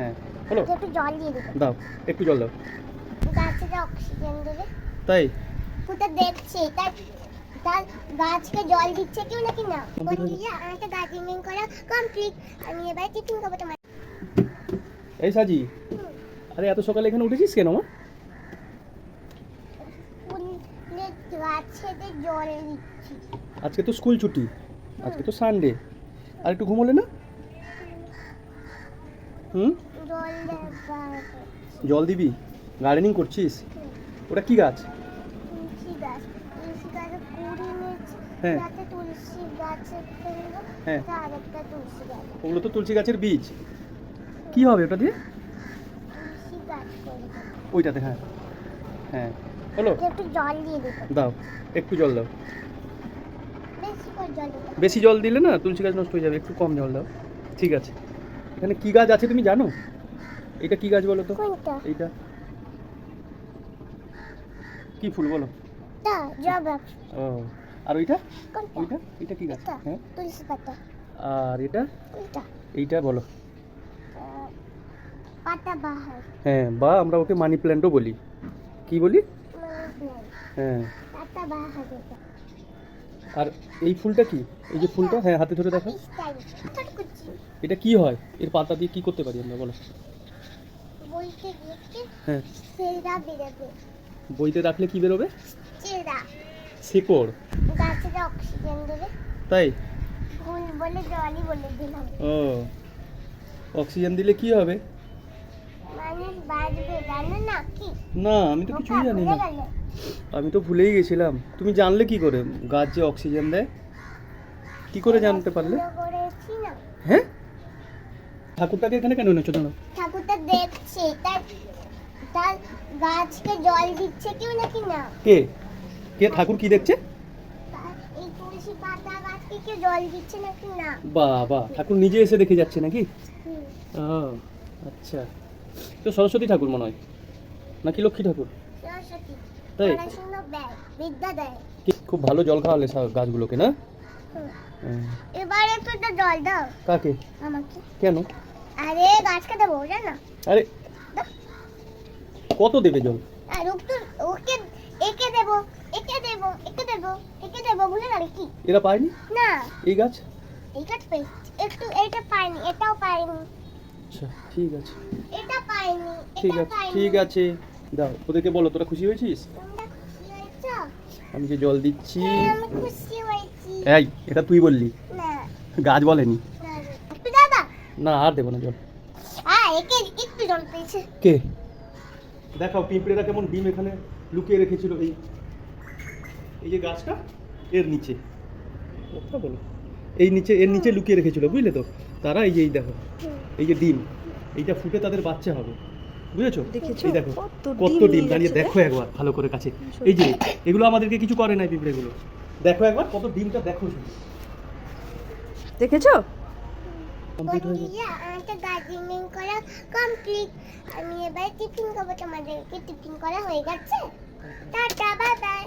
হ্যাঁ হলো একটু জল দিয়ে দেবে দাও একটু জল দাও। গাছে অক্সিজেন দেবে। তাই? ওটা দেখছে তার গাছকে জল দিচ্ছে কেউ নাকি না? বন্ধুরা আমাকে গার্ডেনিং করা কমপ্লিট আমি এবার টিফিন খাব তোমার। এই সাজি আরে এত সকালে এখানে উঠেছিস কেন মা? ফুলের গাছেতে জল দিচ্ছি। আজকে তো স্কুল ছুটি আজকে তো সানডে আর একটু ঘুমোলে না? হুম? জল দিবি? গার্ডেনিং করছিস? ওটা কি গাছ? হ্যাঁ। হ্যাঁ। ওগুলো তো তুলসী গাছের বীজ। কি হবে ওটা দিয়ে? ওইটাতে হ্যাঁ। হ্যাঁ। হলো একটু জল দিয়ে দাও। একটু জল দাও। বেশি জল দিলে না তুলসী গাছ নষ্ট হয়ে যাবে। একটু কম জল দাও। ঠিক আছে। এখানে কি গাছ আছে তুমি জানো? এটা কি গাছ বলো তো? এইটা। কি ফুল বলো? ও আর ওইটা? ওইটা? এটা কি গাছ? হ্যাঁ? তুলসী পাতা। আর এটা? এইটা বলো। হ্যাঁ বা আমরা ওকে মানি প্ল্যান্টও বলি। কি বলি? হ্যাঁ। আর এই ফুলটা কি? এই যে ফুলটা? হ্যাঁ হাতে ধরে দেখো। এটা কি হয়? এর পাতা দিয়ে কি করতে পারি আমরা বলো? হ্যাঁ। সেরা বেরোবে। বইতে রাখলে কি বেরোবে? চেরা। শেকড়। গাছে অক্সিজেন দেবে। তাই? ফুল বলে জলই বলে দিলাম। ও। অক্সিজেন দিলে কি হবে? মানুষ বাঁচবে জানো না কি? না আমি তো কিছুই জানি না। আমি তো ভুলেই গেছিলাম। তুমি জানলে কি করে? গাছ যে অক্সিজেন দেয় কি করে জানতে পারলে? হ্যাঁ? ঠাকুরটাকে এখানে কেন এনেছো? দাঁড়াও। দেখছে তার তার গাছকে জল দিচ্ছে কেউ নাকি না? কে? কে ঠাকুর কি দেখছে? এই তুলসী পাতা গাছকে কেউ জল দিচ্ছে নাকি না? বাবা ঠাকুর নিজে এসে দেখে যাচ্ছে নাকি? ও আচ্ছা। তো সরস্বতী ঠাকুর মনে হয়? নাকি লক্ষ্মী ঠাকুর? সরস্বতী। তাই? পড়াশুনো দেয় বিদ্যা দেয় খুব ভালো জল খাওয়ালে গাছগুলোকে না। এবার একটু তো জল দাও। কাকে? আমাকে। কেন? আরে গাছকে দেবো জানো? আরে কত দেবে জল? আর একটু ওকে একে দেবো একে দেবো একে দেবো একে দেবো ভুলে গেলে কি? এরা পায়নি? না। এই গাছ? এই গাছ পেয়েছি একটু এটা পাইনি এটাও পাইনি। আচ্ছা ঠিক আছে। এটা পাইনি ঠিক আছে ঠিক আছে। দাও ওদেরকে বলো তোরা খুশি হয়েছিস? আমি যে জল দিচ্ছি। হ্যাঁ, এই এটা তুই বললি। গাছ বলেনি। না আর দেবো না জল। একে একটু জল পেয়েছে। কে? দেখাও পিঁপড়েরা কেমন ডিম এখানে লুকিয়ে রেখেছিল এই এই যে গাছটা এর নিচে। কথা বলো। এই নিচে এর নিচে লুকিয়ে রেখেছিল বুঝলে তো? তারা এই যে এই দেখো এই যে ডিম এইটা ফুটে তাদের বাচ্চা হবে। বুঝেছ? এই দেখো কত কত ডিম ডিম দাঁড়িয়ে দেখো একবার ভালো করে কাছে। এই যে এগুলো আমাদেরকে কিছু করে নাই পিঁপড়েগুলো। দেখো একবার কত ডিমটা দেখো দেখেছ? কমপ্লিট হয়ে গেছে আমাদের গার্ডেনিং করা কমপ্লিট আমি এবার টিফিন খাব, তোমাদেরকে টিফিন করা হয়ে গেছে। Tata bye bye